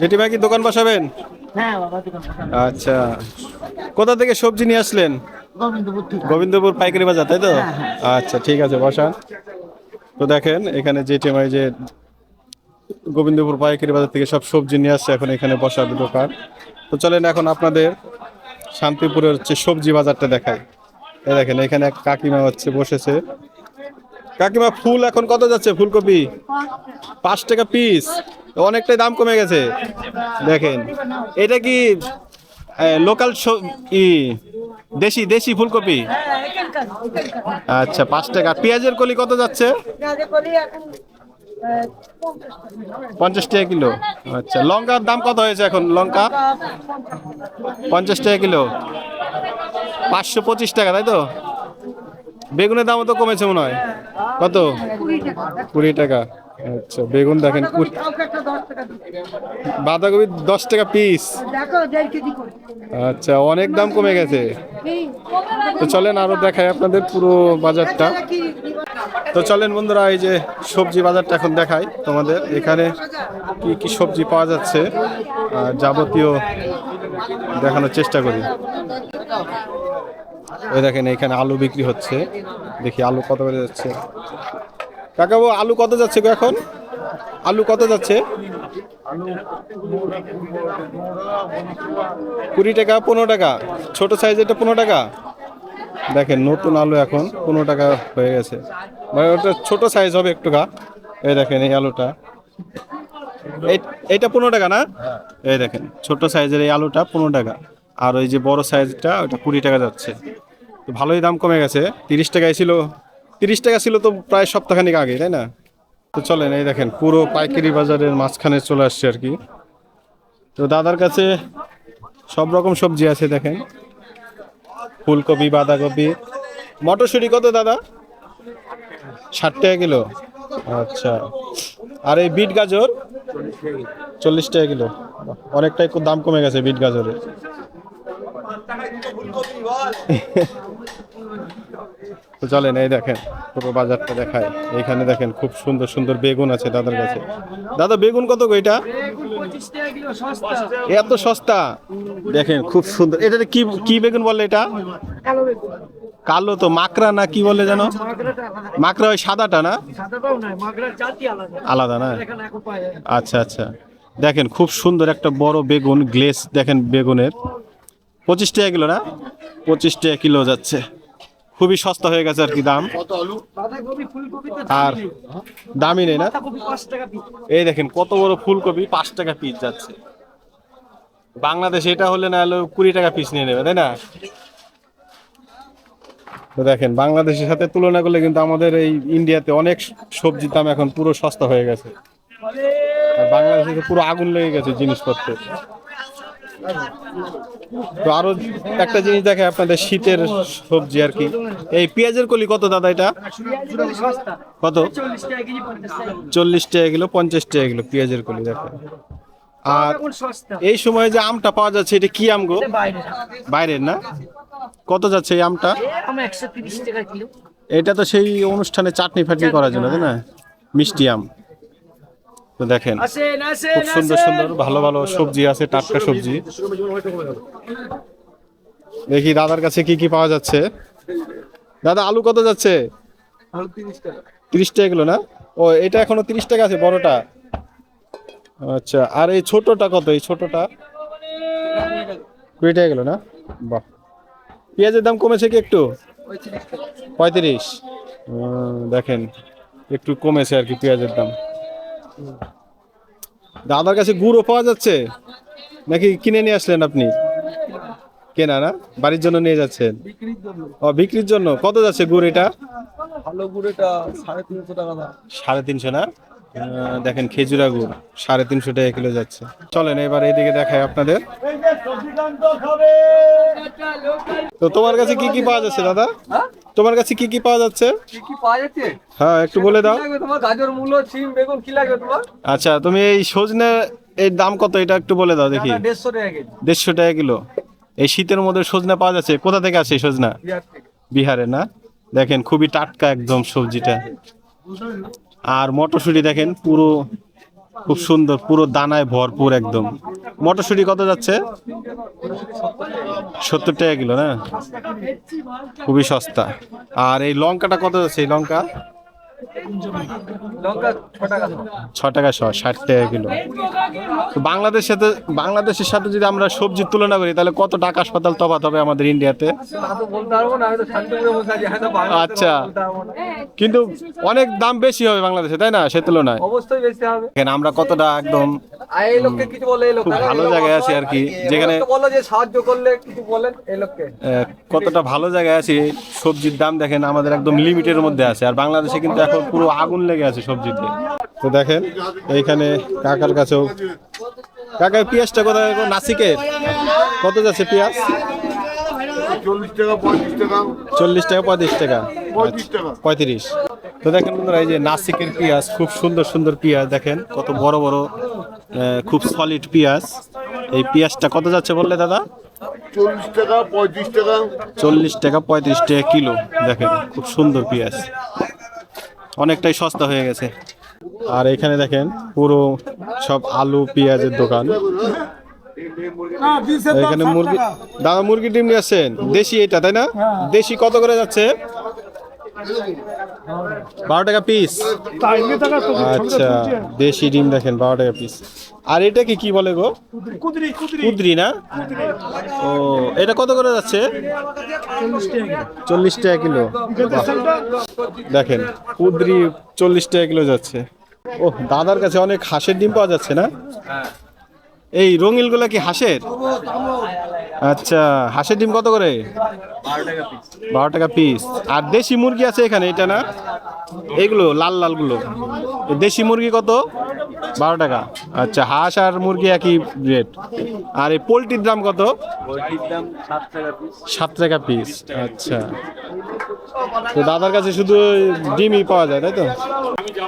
জেঠিমা কি দোকান বসাবেন? হ্যাঁ বাবা দোকান আচ্ছা। কোথা থেকে সবজি নিয়ে আসলেন? গোবিন্দপুর পাইকারি বাজার তাই তো? হ্যাঁ, আচ্ছা ঠিক আছে বসান। তো দেখেন এখানে জেঠিমাই যে গোবিন্দপুর পাইকারি বাজার থেকে সব সবজি নিয়ে আসছে এখন এখানে বসাবে দোকান। তো চলেন এখন আপনাদের শান্তিপুরের হচ্ছে সবজি বাজারটা দেখাই। দেখেন এখানে এক কাকিমা হচ্ছে বসেছে। কাকিমা ফুল এখন কত যাচ্ছে ফুলকপি? পাঁচ টাকা পিস অনেকটাই দাম কমে গেছে। দেখেন, এটা কি লোকাল ই, দেশি দেশি ফুলকপি? আচ্ছা পাঁচ টাকা। পেঁয়াজের কলি কত যাচ্ছে? পঞ্চাশ টাকা কিলো। আচ্ছা লঙ্কার দাম কত হয়েছে এখন? লঙ্কা? পঞ্চাশ টাকা কিলো। পাঁচশো পঁচিশ টাকা, তাই তো? বেগুনের দামও তো কমেছে মনে হয়। কত? কুড়ি টাকা। আচ্ছা বেগুন দেখেন বাঁধাকপি দশ টাকা পিস আচ্ছা অনেক দাম কমে গেছে। তো চলেন আরও দেখাই আপনাদের পুরো বাজারটা। তো চলেন বন্ধুরা এই যে সবজি বাজারটা এখন দেখাই তোমাদের। এখানে কি কি সবজি পাওয়া যাচ্ছে যাবতীয় দেখানোর চেষ্টা করি। ওই দেখেন এখানে আলু বিক্রি হচ্ছে। দেখি আলু কত করে যাচ্ছে। কাকাবু আলু কত যাচ্ছে গো এখন? আলু কত যাচ্ছে? কুড়ি টাকা, পনেরো টাকা। ছোট সাইজ এটা পনেরো টাকা? দেখেন, নতুন আলু এখন পনেরো টাকা হয়ে গেছে। ওটা ছোট সাইজ হবে একটু গা। এই দেখেন, এই আলুটা। এই- এইটা পনেরো টাকা না? এই দেখেন, ছোট সাইজের এই আলুটা পনেরো টাকা। আর ওই যে বড় সাইজটা ওটা কুড়ি টাকা যাচ্ছে। ভালোই দাম কমে গেছে। তিরিশ টাকায় ছিল। তিরিশ টাকা ছিল তো প্রায় সপ্তাহখানিক আগে, তাই না? তো চলেন, এই দেখেন, পুরো পাইকারি বাজারের মাঝখানে চলে আসছে আর কি। তো দাদার কাছে সব রকম সবজি আছে, দেখেন। ফুলকপি, বাঁধাকপি। মটরশুঁটি কত দাদা? ষাট টাকা কিলো। আচ্ছা। আর এই বিট গাজর? চল্লিশ টাকা কিলো। অনেকটাই দাম কমে গেছে বিট গাজরের তো চলেন, এই দেখেন, পুরো বাজারটা দেখায়। এইখানে দেখেন, খুব সুন্দর সুন্দর বেগুন আছে দাদার কাছে। দাদা, বেগুন কত গো এটা? এত সস্তা? দেখেন, খুব সুন্দর। এটা কি কি বেগুন বলে এটা? কালো তো, মাকড়া না কি বলে যেন? মাকড়া ওই সাদাটা না? আলাদা না? আচ্ছা আচ্ছা। দেখেন, খুব সুন্দর একটা বড় বেগুন, গ্লেস, দেখেন বেগুনের। পঁচিশ টাকা কিলো না? পঁচিশ টাকা কিলো যাচ্ছে। খুবই সস্তা হয়ে গেছে আর কি দাম। আর দামই নেই না? এই দেখেন, কত বড় ফুলকপি, পাঁচ টাকা পিস যাচ্ছে। বাংলাদেশে এটা হলে না হলো কুড়ি টাকা পিস নিয়ে নেবে, তাই না? তো দেখেন, বাংলাদেশের সাথে তুলনা করলে কিন্তু আমাদের এই ইন্ডিয়াতে অনেক সবজির দাম এখন পুরো সস্তা হয়ে গেছে। আর বাংলাদেশে পুরো আগুন লেগে গেছে জিনিসপত্র তো আরও একটা জিনিস দেখে আপনাদের শীতের সবজি আর কি। এই পেঁয়াজের কলি কত দাদা এটা? কত? চল্লিশ টাকা কিলো, পঞ্চাশ টাকা কিলো পেঁয়াজের কলি দেখেন। আর এই সময় যে আমটা পাওয়া যাচ্ছে, এটা কি আম গো? বাইরের না? কত যাচ্ছে এই আমটা? এটা তো সেই অনুষ্ঠানে চাটনি ফাটনি করার জন্য, তাই না? মিষ্টি আম। তো দেখেন খুব সুন্দর সুন্দর ভালো ভালো সবজি আছে টাটকা সবজি। দেখি দাদার কাছে কি কি পাওয়া যাচ্ছে। দাদা আলু কত যাচ্ছে? তিরিশ টাকা কিলো না? ও এটা এখনও তিরিশ টাকা আছে বড়টা। আচ্ছা আর এই ছোটটা কত? এই ছোটটা কুড়ি টাকা কিলো না? বাহ। পেঁয়াজের দাম কমেছে কি একটু? পঁয়ত্রিশ। দেখেন একটু কমেছে আর কি পেঁয়াজের দাম। দাদার কাছে গুঁড়ো পাওয়া যাচ্ছে? নাকি কিনে নিয়ে আসলেন আপনি? কেনা না? বাড়ির জন্য নিয়ে যাচ্ছেন? ও বিক্রির জন্য। কত যাচ্ছে গুড় এটা? ভালো গুড়েটা সাড়ে তিনশো টাকা সাড়ে তিনশো না? দেখেন খেজুরা গুড় সাড়ে তিনশো টাকা কিলো যাচ্ছে। চলেন এবার এইদিকে দেখায় আপনাদের। তো তোমার কাছে কি কি পাওয়া যাচ্ছে দাদা? তোমার কাছে কি কি পাওয়া যাচ্ছে? কি কি পাওয়া যাচ্ছে? হ্যাঁ একটু বলে দাও। তোমার? গাজর মূলো সিম বেগুন কি লাগবে তোমার? আচ্ছা তুমি এই সজনে এর দাম কত? এটা একটু বলে দাও দেখি। দেড়শো টাকা কেজি। দেড়শো টাকা কিলো। এই শীতের মধ্যে সজনা পাওয়া যাচ্ছে? কোথা থেকে আসে সজনা? বিহারে না? দেখেন খুবই টাটকা একদম সবজিটা। আর মটরশুঁটি দেখেন, পুরো খুব সুন্দর, পুরো দানায় ভরপুর একদম। মটরশুঁটি কত যাচ্ছে? সত্তর টাকা কিলো, না? খুবই সস্তা। আর এই লঙ্কাটা কত যাচ্ছে? এই লঙ্কা? ছ টাকা। শ ষাট টাকা কিলো। বাংলাদেশের সাথে বাংলাদেশের সাথে যদি আমরা সবজির তুলনা করি তাহলে কত টাকা হাসপাতাল তফাৎ হবে আমাদের ইন্ডিয়াতে? আচ্ছা। কিন্তু অনেক দাম বেশি হবে বাংলাদেশে তাই না? সে তুলনায়। অবশ্যই বেশি হবে। আমরা কতটা একদম ভালো জায়গায় আছি আর কি। যেখানে সাহায্য করলে কিছু বলেন এই লোককে। কতটা ভালো জায়গায় আছি সবজির দাম দেখেন আমাদের একদম লিমিটের মধ্যে আছে। আর বাংলাদেশে কিন্তু এখন পুরো আগুন লেগে আছে সবজিতে। তো দেখেন এইখানে কাকার কাছেও কাকার পেঁয়াজটা কোথায়? নাসিকের। কত যাচ্ছে পেঁয়াজ? চল্লিশ টাকা পঁয়ত্রিশ টাকা। চল্লিশ টাকা পঁয়ত্রিশ টাকা। পঁয়ত্রিশ তো দেখেন বন্ধুরা এই যে নাসিকের পেঁয়াজ খুব সুন্দর সুন্দর পেঁয়াজ দেখেন কত বড় বড় খুব সলিড পেঁয়াজ। এই পেঁয়াজটা কত যাচ্ছে বললে দাদা? চল্লিশ টাকা পঁয়ত্রিশ টাকা। চল্লিশ টাকা পঁয়ত্রিশ টাকা কিলো দেখেন খুব সুন্দর পেঁয়াজ। অনেকটাই সস্তা হয়ে গেছে। আর এখানে দেখেন পুরো সব আলু পেঁয়াজের দোকান। এখানে মুরগি দাদা মুরগি ডিম নিয়ে আসছেন? দেশি এটা তাই না? দেশি কত করে যাচ্ছে? বারো টাকা পিস আচ্ছা দেশি ডিম দেখেন বারো টাকা পিস আর এটা কি কি বলে গো? কুদরি না? ও এটা কত করে যাচ্ছে? চল্লিশ টাকা কিলো। দেখেন কুদরি চল্লিশ টাকা কিলো যাচ্ছে। ও দাদার কাছে অনেক হাঁসের ডিম পাওয়া যাচ্ছে না? এই রঙিলগুলা কি হাঁসের? আচ্ছা হাঁসের ডিম কত করে? বারো টাকা পিস আর দেশি মুরগি আছে এখানে, এটা না? এইগুলো লাল লালগুলো। দেশি মুরগি কত? বারো টাকা। আচ্ছা হাঁস আর মুরগি একই রেট আর এই পোলট্রির দাম কত? সাত টাকা পিস আচ্ছা। তো দাদার কাছে শুধু ডিমই পাওয়া যায়, তাই তো?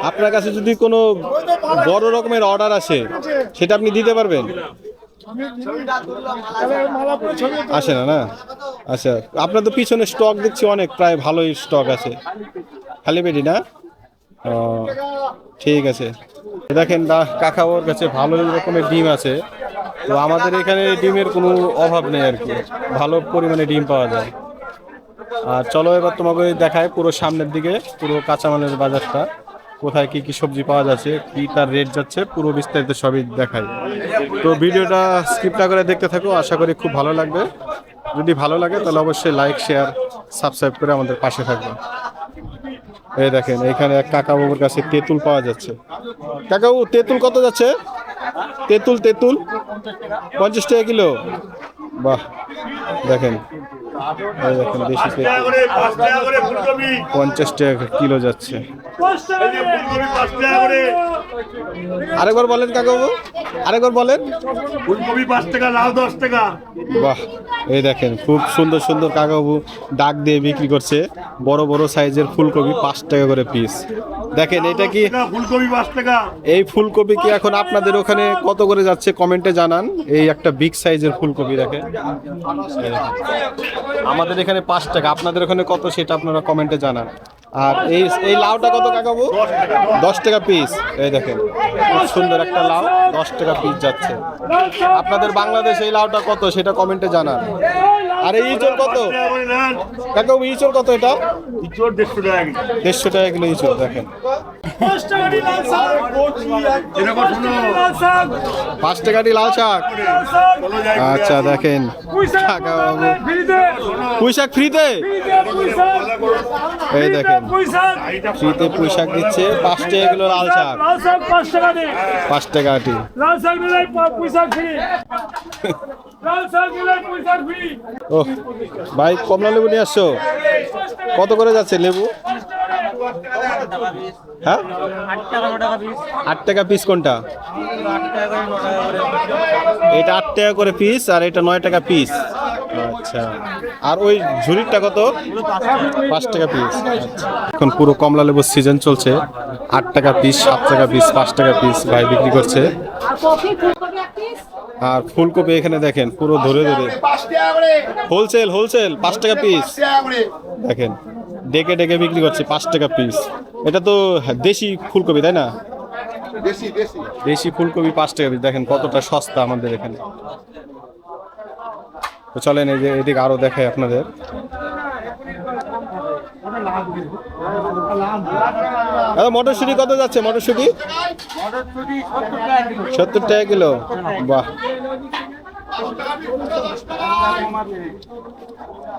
আপনার কাছে যদি কোনো বড় রকমের অর্ডার আসে, সেটা আপনি দিতে পারবেন? আসে না না? আচ্ছা আপনার তো পিছনে স্টক দেখছি অনেক, প্রায় ভালোই স্টক আছে। খালি পেটি না? ঠিক আছে। দেখেন কাকা ওর কাছে ভালো রকমের ডিম আছে। তো আমাদের এখানে ডিমের কোনো অভাব নেই আর কি। ভালো পরিমাণে ডিম পাওয়া যায়। আর চলো এবার তোমাকে দেখায় পুরো সামনের দিকে, পুরো কাঁচামালের বাজারটা। কোথায় কি কি সবজি পাওয়া যাচ্ছে, কি তার রেট যাচ্ছে, পুরো বিস্তারিত সবই দেখাই। তো ভিডিওটা স্কিপ না করে দেখতে থাকো, আশা করি খুব ভালো লাগবে। যদি ভালো লাগে তাহলে অবশ্যই লাইক শেয়ার সাবস্ক্রাইব করে আমাদের পাশে থাকবে। এই দেখেন, এখানে এক কাকা বাবুর কাছে তেঁতুল পাওয়া যাচ্ছে। কাকাবু তেঁতুল কত যাচ্ছে? তেঁতুল তেঁতুল? পঞ্চাশ টাকা কিলো? বাহ, দেখেন। দেখেন ফুলকপি পঞ্চাশ টাকা কিলো যাচ্ছে। এই যে ফুলকপি পাঁচ টাকা করে। আরেকবার বলেন কাকাবু আরেকবার বলেন। ফুলকপি পাঁচ টাকা লাউ দশ টাকা। বাহ এই দেখেন খুব সুন্দর সুন্দর কাকাবু ডাক দিয়ে বিক্রি করছে। বড় বড় সাইজের ফুলকপি পাঁচ টাকা করে পিস দেখেন এটা কি ফুলকপি পাঁচ টাকা। এই ফুলকপি কি এখন আপনাদের ওখানে কত করে যাচ্ছে? কমেন্টে জানান। এই একটা বিগ সাইজের ফুলকপি দেখেন। দেখেন। আমাদের এখানে পাঁচ টাকা। আপনাদের ওখানে কত সেটা আপনারা কমেন্টে জানান। আর এই এই লাউটা কত কাকাবু দশ টাকা। পিস এই দেখেন খুব সুন্দর একটা লাউ। দশ টাকা পিস যাচ্ছে। আপনাদের বাংলাদেশ এই লাউটা কত? সেটা কমেন্টে জানান। আর এই ইঁচড় কত? কাকাবু ইঁচড় কত এটা? দেড়শো টাকা কিলো। ইঁচড় দেখেন। এরকম শুনো। পাঁচ টাকাটি লাল শাক। আচ্ছা দেখেন। পুঁই শাক ফ্রিতে? এই দেখেন। ফ্রিতে পুঁই শাক দিচ্ছে। পাঁচ টাকা কিলো লাল শাক। পাঁচ টাকা দে পাঁচ টাকা আটি লাল শাক নিলে পয়সা ফ্রি। লাল শাক নিলে পয়সা ফ্রি। ভাই, কমলা লেবু নিয়ে আসছো? কত করে যাচ্ছে লেবু? হ্যাঁ? আট টাকা পিস কোনটা? আট টাকা করে পিস আর এটা নয় টাকা পিস আচ্ছা। আর ওই কত? পাঁচ টাকা পিস আচ্ছা। এখন পুরো কমলা লেবুর সিজন চলছে। আট টাকা পিস সাত টাকা পিস পাঁচ টাকা পিস ভাই বিক্রি করছে। আর ফুলকপি এখানে দেখেন পুরো ধরে ধরে। হোলসেল হোলসেল পাঁচ টাকা পিস দেখেন ডেকে ডেকে বিক্রি করছে পাঁচ টাকা পিস এটা তো দেশি ফুলকপি তাই না? দেশি ফুলকপি পাঁচ টাকা পিস দেখেন কতটা সস্তা আমাদের এখানে। তো চলেন এই যে এদিকে আরও দেখাই আপনাদের। দাদা, মটরশুঁটি কত যাচ্ছে? মটরশুঁটি? সত্তর টাকা কিলো। বাহ।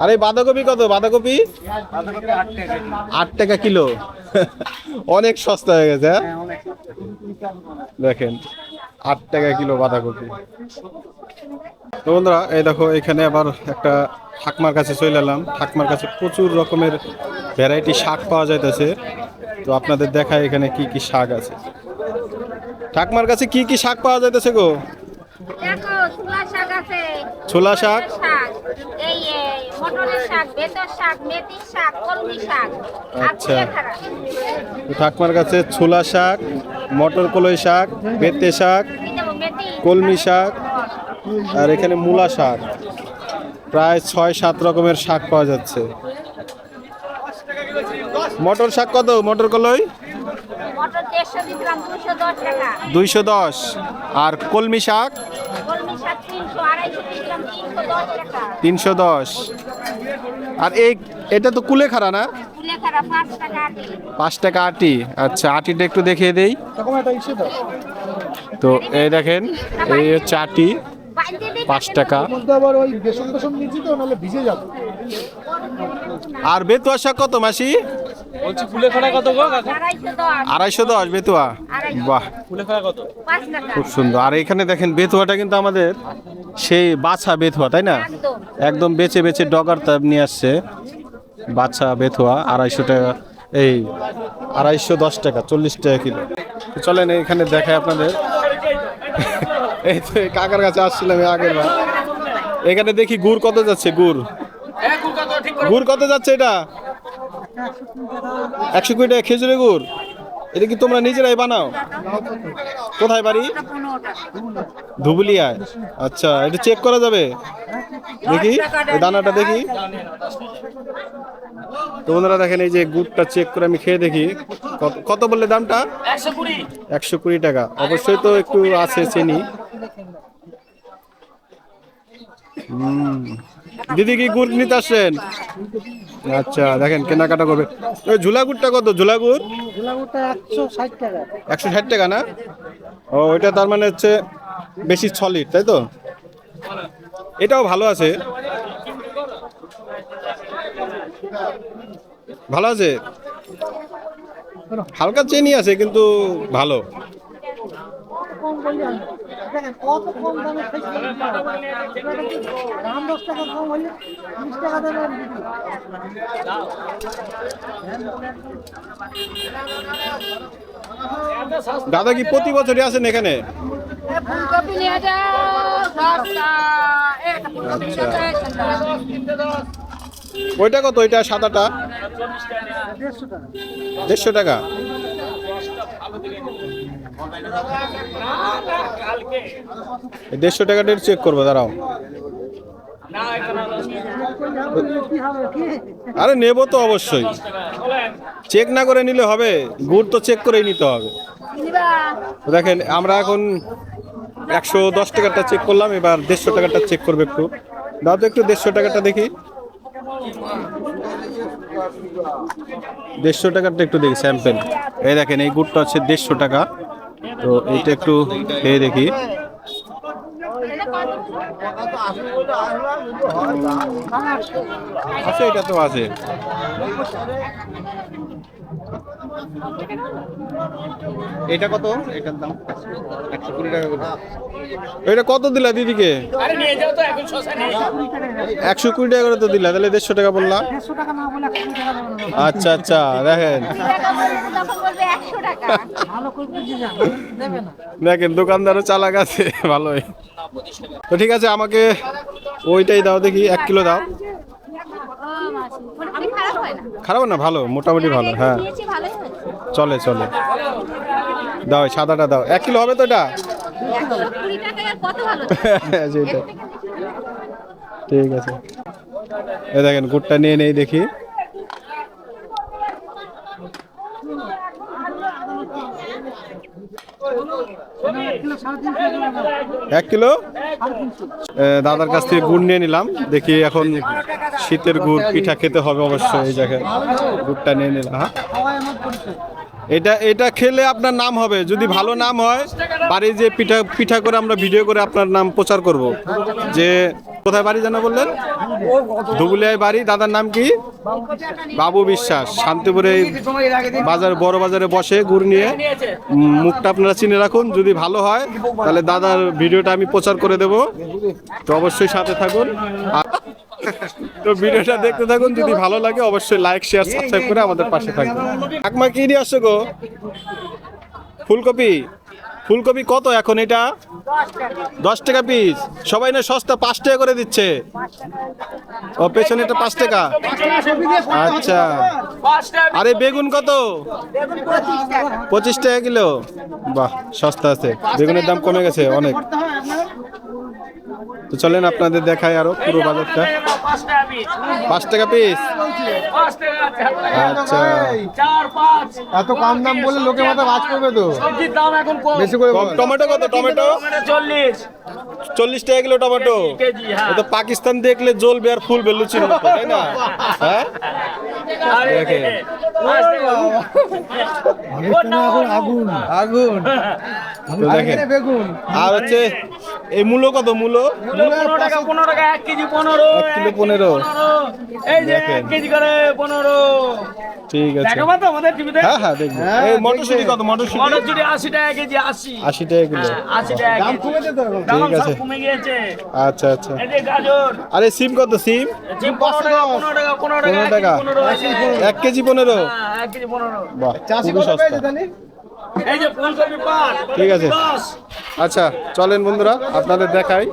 আরে বাঁধাকপি কত? বাঁধাকপি? আট টাকা কিলো। অনেক সস্তা হয়ে গেছে হ্যাঁ? দেখেন। আট টাকা কিলো বাঁধাকপি। তো বন্ধুরা, এই দেখো, এখানে আবার একটা ঠাকমার কাছে চলে এলাম। ঠাকমার কাছে প্রচুর রকমের ভ্যারাইটি শাক পাওয়া যাইতেছে। তো আপনাদের দেখায় এখানে কি কি শাক আছে। ঠাকমার কাছে কি কি শাক পাওয়া যাইতেছে গো? দেখো ছোলা শাক আছে। ছোলা শাক? এই মটরের শাক বেতর শাক শাক কলমি শাক। আচ্ছা। ঠাকমার কাছে ছোলা শাক মটর কলই শাক বেতে শাক? কলমি শাক আর এখানে মূলা শাক। প্রায় ছয় সাত রকমের শাক পাওয়া যাচ্ছে। মটর শাক কত? মটর কলই? দুইশো দশ আর কলমি শাক? শাক তিনশো দশ আর এই এটা তো কুলেখাড়া না? পাঁচ টাকা আটি। আচ্ছা আটিটা একটু দেখিয়ে দেই। তো এই দেখেন এই হচ্ছে আটি। পাঁচ টাকা। আবার ওই বেসন টেসন নিচ্ছি বেতুয়া শাক কত মাসি আড়াইশো দশ বেতুয়া। বাহ। পাঁচ টাকা খুব সুন্দর। আর এখানে দেখেন বেতুয়াটা কিন্তু আমাদের সেই বাছা বেতুয়া তাই না? একদম। বেছে বেছে ডগার তাপ নিয়ে আসছে। বাচ্চা বেথুয়া আড়াইশো টাকা এই আড়াইশো দশ টাকা চল্লিশ টাকা কিলো। চলেন এখানে দেখায় আপনাদের। এই তো এই কাকার কাছে আসছিলাম এই আগের বার। এখানে দেখি গুড় কত যাচ্ছে গুড়। গুড় কত যাচ্ছে এটা? একশো কুড়ি টাকা খেজুরের গুড়? এটা কি তোমরা নিজেরাই বানাও? কোথায় বাড়ি? ধুবুলিয়ায়। আচ্ছা এটা চেক করা যাবে? দেখি দানাটা দেখি। তো বন্ধুরা দেখেন এই যে গুড়টা চেক করে আমি খেয়ে দেখি। কত- বললে দামটা? একশো কুড়ি টাকা। অবশ্যই তো একটু আছে চিনি। দিদি কি গুড় নিতে আসছেন? আচ্ছা দেখেন কেনাকাটা করবে। ওই ঝুলা গুড়টা কত? ঝুলা গুড়? একশো ষাট টাকা না? ও ওইটা তার মানে হচ্ছে বেশি সলিড তাই তো? এটাও ভালো আছে। ভালো আছে? হালকা চেনি আছে, কিন্তু ভালো। দাদা কি প্রতি বছরই আসেন এখানে ফুলকপি নিয়ে যাও সস্তা একটা ফুলকপি আচ্ছা। নিয়ে যাও ওইটা কত? ওইটা সাদাটা দেড়শো টাকা? দেড়শো টাকাটা চেক করব, দাঁড়াও। আরে নেব তো অবশ্যই। চেক না করে নিলে হবে, গুড় তো চেক করেই নিতে হবে। দেখেন, আমরা এখন একশো দশ টাকাটা চেক করলাম, এবার দেড়শো টাকাটা চেক করবে একটু। দাও তো একটু দেড়শো টাকাটা দেখি। দেড়শো টাকাটা একটু দেখি স্যাম্পেল এই দেখেন, এই গুড়টা হচ্ছে দেড়শো টাকা। তো এইটা একটু খেয়ে দেখি। আছে, এটা তো আছে। এটা কত? এটার দাম? একশো কুড়ি টাকা করে। এটা কত দিলা দিদিকে? একশো কুড়ি টাকা করে তো দিলা, তাহলে দেড়শো টাকা বললা। আচ্ছা আচ্ছা দেখেন। দেখেন, দোকানদারও চালাক আছে, ভালোই। তো ঠিক আছে, আমাকে ওইটাই দাও দেখি, এক কিলো দাও। খারাপ না? ভালো, মোটামুটি ভালো হ্যাঁ। চলে চলে। দাও সাদাটা দাও। এক কিলো হবে তো এটা? ঠিক আছে। এই দেখেন, গুড়টা নিয়ে নেই দেখি। এক কিলো? দাদার কাছ থেকে গুড় নিয়ে নিলাম। দেখি এখন শীতের গুড় পিঠা খেতে হবে অবশ্যই এই জায়গায়। গুড়টা নিয়ে নিলাম হ্যাঁ। এটা এটা খেলে আপনার নাম হবে। যদি ভালো নাম হয় বাড়ি যে পিঠা পিঠা করে আমরা ভিডিও করে আপনার নাম প্রচার করব। যে কোথায় বাড়ি জানা বললেন? ধুবুলিয়ায় বাড়ি, দাদার নাম কি? বাবু বিশ্বাস, শান্তিপুরে বাজার, বড় বাজারে বসে গুড় নিয়ে। মুখটা আপনারা চিনে রাখুন, যদি ভালো হয়, তাহলে দাদার ভিডিওটা আমি প্রচার করে দেব। তো অবশ্যই সাথে থাকুন। তো ভিডিওটা দেখতে থাকুন, যদি ভালো লাগে, অবশ্যই লাইক, শেয়ার, সাবস্ক্রাইব করে আমাদের পাশে থাকবেন। আকমা কি নিয়ে আসছো গো? ফুলকপি? ফুলকপি কত এখন এটা? দশ টাকা পিস সবাই না সস্তা পাঁচ টাকা করে দিচ্ছে। ও, পেছনে এটা পাঁচ টাকা। আচ্ছা। আরে বেগুন কত? পঁচিশ টাকা কিলো। বাহ, সস্তা আছে। বেগুনের দাম কমে গেছে অনেক। তো চলেন আপনাদের দেখায় আরও পুরো বাজারটা। পাঁচ টাকা পিস পাঁচ টাকা পিস পাঁচ টাকা আচ্ছা। এত কম দাম বলে লোকে মাথা বাজ করবে তো। সবজির দাম এখন কম। বেশি করে টমেটো কত? টমেটো? মানে চল্লিশ। চল্লিশ টাকা কিলো টমেটো। কেজি হ্যাঁ। এ তো পাকিস্তান দেখলে জ্বলবে আর ফুল মতো তাই না? হ্যাঁ? আরে দেখে। পাঁচ টাকা। আগুন আগুন। দেখেন। আর হচ্ছে এই মূলো কত? মূলো? পনেরো টাকা পনেরো টাকা এক কেজি পনেরো এক কিলো পনেরো। পনেরো। এই যে এক কেজি করে পনেরো। ঠিক আছে। দেখাবো তো আমাদের টিভিতে হ্যাঁ হ্যাঁ দেখব। এই মটরশুটি কত? মটরশুটি? মটরশুটি আশি টাকা কেজি আশি। আশি টাকা কিলো আশি টাকা দাম কমেছে তো দাম সব কমে গিয়েছে। আচ্ছা আচ্ছা। এই যে গাজর। আরে সিম কত? সিম? পনেরো টাকা পনেরো পনেরো এক কেজি পনেরো এক কেজি পনেরো। বাহ চাষি কত পেয়েছে জানি? এই যে ফুলকপি পাঁচ ঠিক আছে। আচ্ছা চলেন বন্ধুরা আপনাদের দেখাই।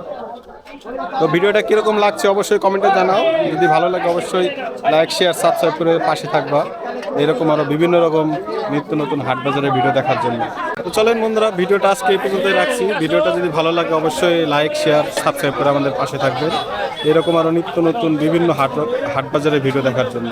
তো ভিডিওটা কীরকম লাগছে অবশ্যই কমেন্টে জানাও। যদি ভালো লাগে অবশ্যই লাইক শেয়ার সাবস্ক্রাইব করে পাশে থাকবা। এরকম আরও বিভিন্ন রকম নিত্য নতুন হাট বাজারের ভিডিও দেখার জন্য। তো চলেন বন্ধুরা, ভিডিওটা আজকে এই পর্যন্তই রাখছি। ভিডিওটা যদি ভালো লাগে অবশ্যই লাইক শেয়ার সাবস্ক্রাইব করে আমাদের পাশে থাকবেন। এরকম আরও নিত্য নতুন বিভিন্ন হাট হাট বাজারের ভিডিও দেখার জন্য।